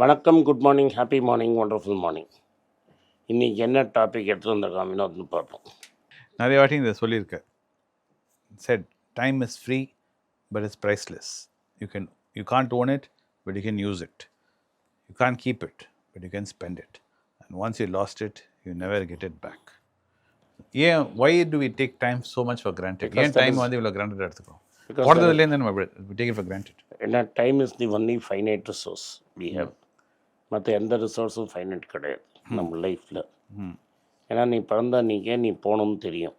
வணக்கம் good morning happy morning wonderful morning இன்றைக்கி என்ன டாபிக் எடுத்து வந்திருக்கான் வினோத்னு பார்ப்போம். நிறைய வாட்டி இதை சொல்லியிருக்கேன் said time is free but it's priceless you can you can't own it but you can use it you can't keep it but you can spend it and once you lost it you never get it back ஏன் why do we take time so much for granted ஏன் time வந்து இவ்வளோ granted எடுத்துக்கிறோம்? பிறந்ததுலேருந்து நம்ம take it for granted ஏன்னா time is the only finite resource we have மற்ற எந்த ரிசோர்ஸும் ஃபைனைட் கிடையாது நம்ம லைஃப்பில் ஏன்னா நீ பிறந்த அன்றைக்கே நீ போகணும்னு தெரியும்.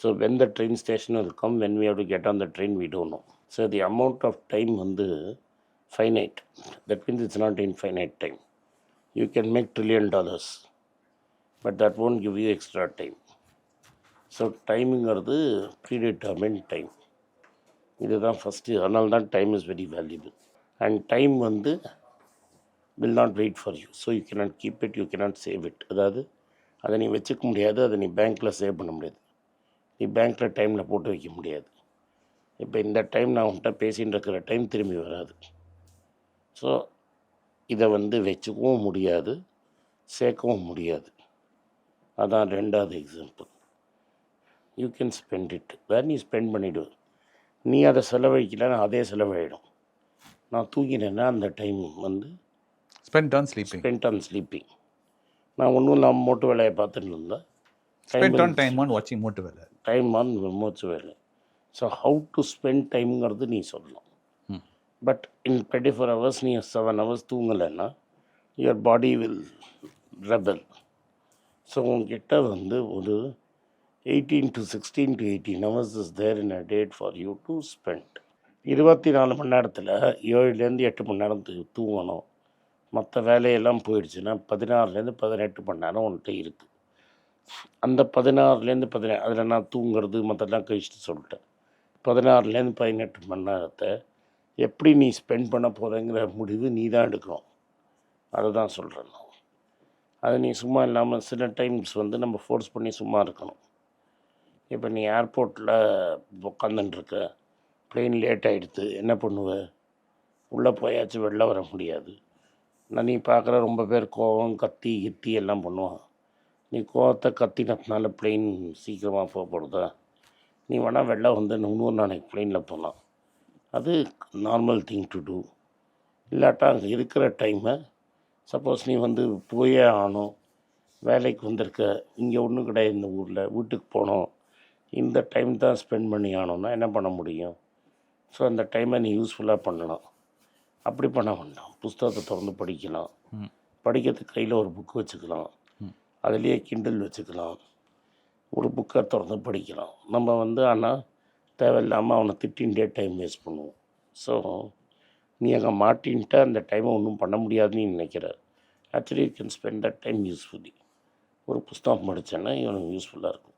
So when the train station இருக்கும் when we have to get on the train we don't so the amount of time வந்து finite that means it's not infinite time you can make trillion dollars but that won't give you extra time so டைமுங்கிறது predetermined time இதுதான் first அதனால தான் time is very valuable and time வந்து will not wait for you so you cannot keep it you cannot save it அதாவது அதை நீ வச்சுக்க முடியாது அதை நீ பேங்க்கில் சேவ் பண்ண முடியாது. நீ பேங்க்கில் டைமில் போட்டு வைக்க முடியாது. இப்போ இந்த டைம் நான் உன்கிட்ட பேசின்னு இருக்கிற டைம் திரும்பி வராது. ஸோ இதை வந்து வச்சுக்கவும் முடியாது சேர்க்கவும் முடியாது. அதான் ரெண்டாவது example you can spend it வேறு நீ ஸ்பெண்ட் பண்ணிவிடு நீ அதை செலவழிக்கலைன்னா அதே செலவாயிடும். நான் தூங்கினேன்னா அந்த டைம் வந்து spend on sleeping spend on sleeping நான் ஒன்றும் இல்லாமல் மோட்டு வேலையை பார்த்துட்டு இருந்தேன். ஸ்பெண்ட் ஆன் டைம் ஆன் வாட்சிங் மோட்டு வேலை. டைம் ஆன் மூச்சு வேலை. ஸோ ஹவு டு ஸ்பெண்ட் டைம்ங்கிறது நீ சொல்லலாம். But in twenty four hours நீ seven hours தூங்கலைன்னா your body will rebel so உங்ககிட்ட வந்து ஒரு eighteen to sixteen to eighteen hours is there in a day for you to spend இருபத்தி நாலு மணி நேரத்தில் ஏழுலேருந்து எட்டு மணி நேரம் தூங்கணும். மற்ற வேலையெல்லாம் போயிடுச்சுன்னா பதினாறுலேருந்து பதினெட்டு மணி நேரம் உன்கிட்ட இருக்குது அந்த பதினாறுலேருந்து பதினே அதில் நான் தூங்குறது மற்றெல்லாம் கழிச்சுட்டு சொல்லிட்டேன். பதினாறுலேருந்து பதினெட்டு மணி நேரத்தை எப்படி நீ ஸ்பெண்ட் பண்ண போகிறேங்கிற முடிவு நீ தான் எடுக்கணும். அதை தான் சொல்கிறேன் நான். அது நீ சும்மா இல்லாமல் சில டைம்ஸ் வந்து நம்ம ஃபோர்ஸ் பண்ணி சும்மா இருக்கணும். இப்போ நீ ஏர்போர்ட்டில் உட்காந்துட்டுருக்க ப்ளெயின் லேட் ஆகிடுது என்ன பண்ணுவ? உள்ளே போயாச்சும் வெளில வர முடியாது. நான் நீ பார்க்குற ரொம்ப பேர் கோவம் கத்தி கித்தி எல்லாம் பண்ணுவான் நீ கோவத்தை கத்தினதுனால பிளெயின் சீக்கிரமாக போகப்படுதா நீ வேணால் வெளில வந்து இன்னொரு நாளைக்கு ப்ளெயினில் போகலாம் அது நார்மல் திங் டு டூ இல்லாட்டா அங்கே இருக்கிற டைமை சப்போஸ் நீ வந்து போயே ஆகணும். வேலைக்கு வந்திருக்க இங்கே ஒன்றும் கிடையாது இந்த ஊரில் வீட்டுக்கு போகணும் இந்த டைம் தான் ஸ்பெண்ட் பண்ணி ஆனோம்னா என்ன பண்ண முடியும்? ஸோ அந்த டைமை நீ யூஸ்ஃபுல்லாக பண்ணலாம். அப்படி பண்ண வேண்டாம். புஸ்தகத்தை திறந்து படிக்கலாம். படிக்கிறதுக்கு கையில் ஒரு புக்கு வச்சுக்கலாம். அதுலேயே கிண்டல் வச்சுக்கலாம். ஒரு புக்கை திறந்து படிக்கலாம். நம்ம வந்து ஆனால் தேவையில்லாமல் அவனை திட்டின்டே டைம் வேஸ்ட் பண்ணுவோம். ஸோ நீ அங்கே மாட்டின்ட்டு அந்த டைமை ஒன்றும் பண்ண முடியாதுன்னு நினைக்கிற. Actually you can spend that time usefully ஒரு புஸ்தகம் படித்தேன்னா இவனுக்கு யூஸ்ஃபுல்லாக இருக்கும்.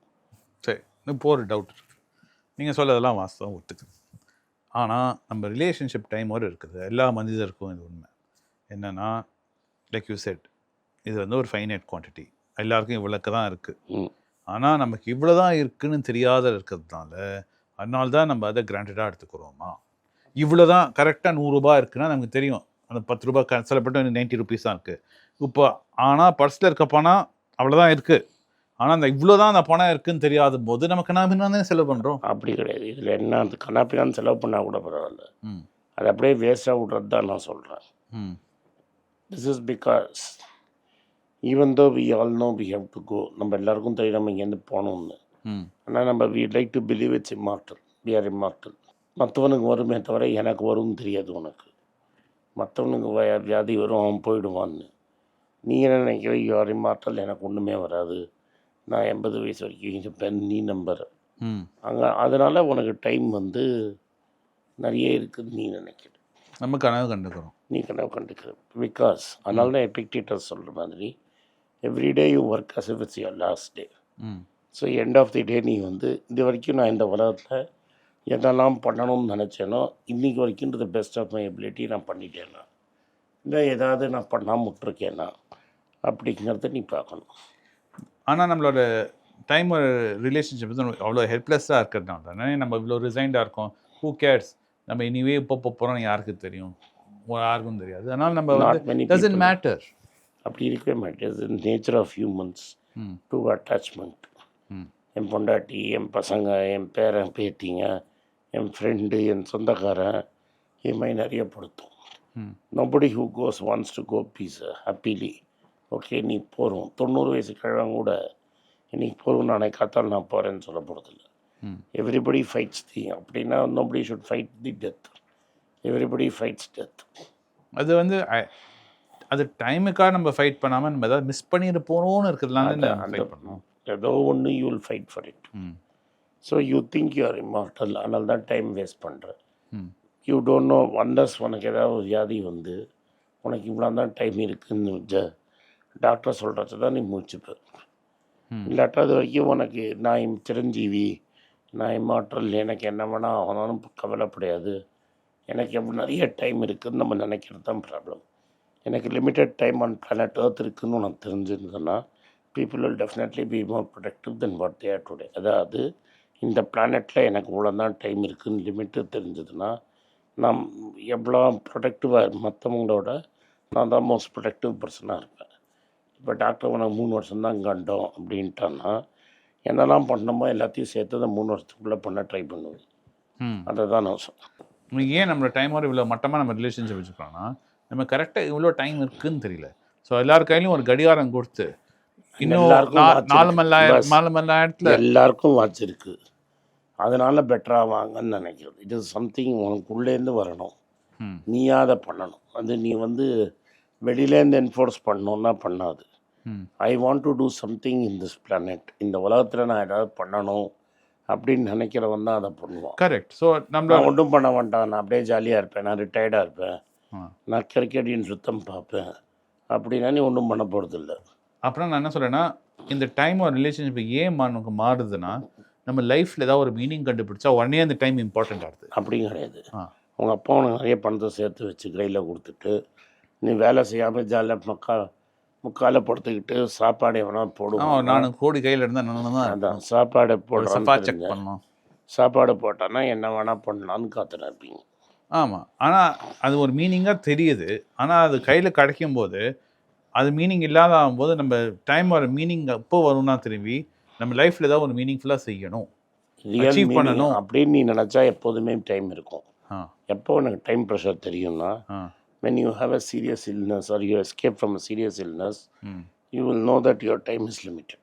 சரி இப்போ ஒரு டவுட் இருக்கு. நீங்கள் சொல்லதெல்லாம் வாஸ்தவம் ஒத்துக்குது. ஆனால் நம்ம ரிலேஷன்ஷிப் டைம் ஒரு இருக்குது. எல்லா மனிதருக்கும் இது உண்மை. என்னென்னா லைக் யூ செட் இது வந்து ஒரு ஃபைனைட் குவான்டிட்டி எல்லாருக்கும் இவ்வளோக்கு தான் இருக்குது ஆனால் நமக்கு இவ்வளோ தான் இருக்குன்னு தெரியாத இருக்கிறதுனால அதனால தான் நம்ம அதை கிராண்டடாக எடுத்துக்கிறோமா? இவ்வளோ தான் கரெக்டாக நூறுரூபா இருக்குன்னா நமக்கு தெரியும். அந்த பத்து ரூபாய் க- சில பட்டம் நைன்ட்டி ருபீஸ் தான் இருக்குது இப்போ ஆனால் பர்ஸில் இருக்க பணம் அவ்வளோதான் இருக்குது ஆனால் அந்த இவ்வளோ தான் அந்த பணம் இருக்குன்னு தெரியாத போது நமக்கு நாம் என்ன தானே செலவு பண்ணுறோம் அப்படி கிடையாது. இதில் என்ன அந்த கண்ணாப்பினான்னு செலவு பண்ணால் கூட பரவாயில்ல. அது அப்படியே வேஸ்ட்டாக விட்றது தான் நான் சொல்கிறேன் ம். This is because even though we all know we have to go நம்ம எல்லாருக்கும் தெரியும் நம்ம இங்கேருந்து போகணும்னு. ஆனால் நம்ம we like to believe it's immortal we are immortal மற்றவனுக்கு வருமே தவிர எனக்கு வரும்னு தெரியாது உனக்கு. மற்றவனுக்கு வியாதி வரும் அவன் போயிடுவான்னு. நீ என்ன நினைக்கிற? யூ ஆர் இம்மார்டல் எனக்கு ஒன்றுமே வராது. நான் எண்பது வயசு வரைக்கும் இருப்பேன் நீ நம்புற. ம். அங்கே அதனால் உனக்கு டைம் வந்து நிறைய இருக்குதுன்னு நீ நினைக்கிற. நம்ம கனவு கண்டுக்கிறோம். நீ கனவு கண்டுக்கிற. பிகாஸ் அதனால தான் எபிக்டேட்டர் சொல்கிற மாதிரி everyday you work as if it's your last day so end of the day நீ வந்து இது வரைக்கும் நான் இந்த உலகத்தில் எதெல்லாம் பண்ணணும்னு நினச்சேனோ இன்றைக்கி வரைக்கும்ன்றது பெஸ்ட் ஆஃப் மை எபிலிட்டி நான் பண்ணிட்டேனா. இல்லை ஏதாவது நான் பண்ணாமல் விட்டுருக்கேனா அப்படிங்கிறத நீ பார்க்கணும். ஆனால் நம்மளோட டைம் ஒரு ரிலேஷன்ஷிப் வந்து அவ்வளோ ஹெல்ப்லெஸ்ஸாக இருக்கிறதுனால தானே. நம்ம இவ்வளோ ரிசைண்டாக இருக்கோம். ஹூ கேர்ஸ் நம்ம இனிவே இப்போ போகிறோம் யாருக்கு தெரியும்? யாருக்கும் தெரியாது. அதனால் நம்ம வந்து டசன்ட். மேட்டர் அப்படி இருக்கவே மாட்டேது nature of humans to attachment என் பொண்டாட்டி என் பசங்க என் பேரன் பேத்திங்க என் ஃப்ரெண்டு என் சொந்தக்காரன் இது மாதிரி நிறைய படுத்தும் nobody who goes wants to go peace happily okay நீ போகிறோம் தொண்ணூறு வயசு கிழவன் கூட இன்னைக்கு போகிறோம் நானே காத்தால் நான் போகிறேன்னு சொல்ல போகிறதில்ல எவ்ரிபடி ஃபைட்ஸ் தி அப்படின்னா nobody should fight the death everybody fights death அது வந்து அது டைமுக்காக நம்ம ஃபைட் பண்ணாமல் நம்ம ஏதாவது மிஸ் பண்ணிட்டு போகணும்னு பண்ணணும். ஏதோ ஒன்று you will fight for it so you think you are immortal அதனால தான் டைம் வேஸ்ட் பண்ணுறேன் ம். யூ டோன்ட் நோ வண்டர்ஸ் உனக்கு ஏதாவது வியாதி வந்து உனக்கு இவ்வளோ தான் டைம் இருக்குன்னு ஜ டாக்டர் சொல்கிறத தான் நீ முடிச்சுப்ப ம். இல்லாட்டா அது வரைக்கும் உனக்கு நான் சிரஞ்சீவி நான் இம்மாற்றல் எனக்கு என்ன வேணால் ஆனாலும் கவலைப்படையாது எனக்கு எவ்வளோ நிறைய டைம் இருக்குதுன்னு நம்ம நினைக்கிறது தான் ப்ராப்ளம் எனக்கு limited time on planet Earth இருக்குன்னு உனக்கு தெரிஞ்சிருந்ததுன்னா people will definitely be more productive then what are today அதாவது இந்த பிளானெட்டில் எனக்கு இவ்வளோ தான் டைம் இருக்குன்னு லிமிட்டு தெரிஞ்சதுன்னா நான் எவ்வளோ ப்ரொடக்டிவாக மற்றவங்களோட நான் தான் மோஸ்ட் ப்ரொடக்டிவ் பர்சனாக இருப்பேன். இப்போ டாக்டர் உனக்கு மூணு வருஷம் தான் கண்டோம் அப்படின்ட்டான்னா என்னெல்லாம் பண்ணணுமோ எல்லாத்தையும் சேர்த்து அந்த மூணு வருஷத்துக்குள்ளே பண்ண ட்ரை பண்ணுவேன் ம். அதை தான் நான். இன்னைக்கு ஏன் நம்மளோட டைமோட இவ்வளோ மட்டமாக நம்ம ரிலேஷன்ஷிப் வச்சுக்கிறோம்னா நம்ம கரெக்டாக இவ்வளோ டைம் இருக்குன்னு தெரியல. ஸோ எல்லார் கையிலையும் ஒரு கடிகாரம் கொடுத்து இன்னும் நாலு. மணி நேரம். நாலு மணி நேரத்தில் எல்லாருக்கும் வாட்ச் இருக்குது அதனால பெட்டராக வாங்கன்னு நினைக்கிறது. இது சம்திங் உனக்குள்ளேருந்து வரணும். நீயா அதை பண்ணணும். அது நீ வந்து வெளியிலேருந்து என்ஃபோர்ஸ் பண்ணணுன்னா பண்ணாது. I want to do something in this planet இந்த உலகத்தில் நான் ஏதாவது பண்ணணும் அப்படின்னு நினைக்கிறவன் தான் அதை பண்ணுவான். கரெக்ட் ஸோ நான் ஒன்றும் பண்ண வேண்டாம் நான் அப்படியே ஜாலியாக இருப்பேன். நான் ரிட்டையர்டாக இருப்பேன். நான் கிரிக்கெட்டின் சுத்தம் பார்ப்பேன். அப்படின்னா நீ ஒன்றும் பண்ண போகிறதில்ல அப்புறம் நான் என்ன சொல்றேன்னா இந்த டைம் ஒரு ரிலேஷன்ஷிப் ஏன் நமக்கு மாறுதுன்னா நம்ம லைஃப்ல ஏதாவது ஒரு மீனிங் கண்டுபிடிச்சா உடனே அந்த டைம் இம்பார்ட்டன்ட் ஆகுது. அப்படியும் கிடையாது. உங்கள் அப்பா உனக்கு நிறைய பணத்தை சேர்த்து வச்சு கையில் கொடுத்துட்டு நீ வேலை செய்யாமல் ஜாலியாக மக்கா முக்கால படுத்துக்கிட்டு சாப்பாடு எவனா ஆமா போடுவான் நான் கோடி கையில் இருந்தால் நான் தான் அதான் சாப்பாடு. பண்ணணும். சாப்பாடு போட்டான்னா என்ன வேணால் பண்ணலான்னு காத்துட்டு இருப்பீங்க. ஆமாம் ஆனால் அது ஒரு மீனிங்காக தெரியுது. ஆனால் அது கையில் கிடைக்கும் போது அது மீனிங் இல்லாத ஆகும்போது நம்ம டைம் ஒரு மீனிங் எப்போ வரும்னா திரும்பி நம்ம லைஃப்பில் ஏதாவது ஒரு மீனிங்ஃபுல்லாக செய்யணும். Achieve பண்ணணும். அப்படின்னு நீ நினச்சா எப்போதுமே டைம் இருக்கும். எப்போ உனக்கு டைம் ப்ரெஷர் தெரியும்னா ah. When you have a serious illness or you escape from a serious illness ம் you will know that your time is limited.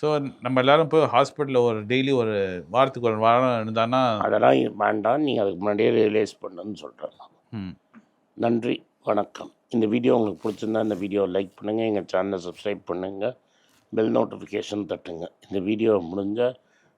So நம்ம எல்லாரும் போய் ஹாஸ்பிட்டலில் ஒரு டெய்லி ஒரு வாரத்துக்கு ஒரு வாரம் இருந்தான்னா அதெல்லாம் வேண்டாம். நீ அதுக்கு முன்னாடியே ரியலைஸ் பண்ணுன்னு சொல்கிறேன் நன்றி. வணக்கம். இந்த வீடியோ உங்களுக்கு பிடிச்சிருந்தா இந்த வீடியோவை லைக் பண்ணுங்கள் எங்கள் சேனலை சப்ஸ்கிரைப் பண்ணுங்கள் பெல் நோட்டிஃபிகேஷன் தட்டுங்க. இந்த வீடியோ முடிஞ்சால்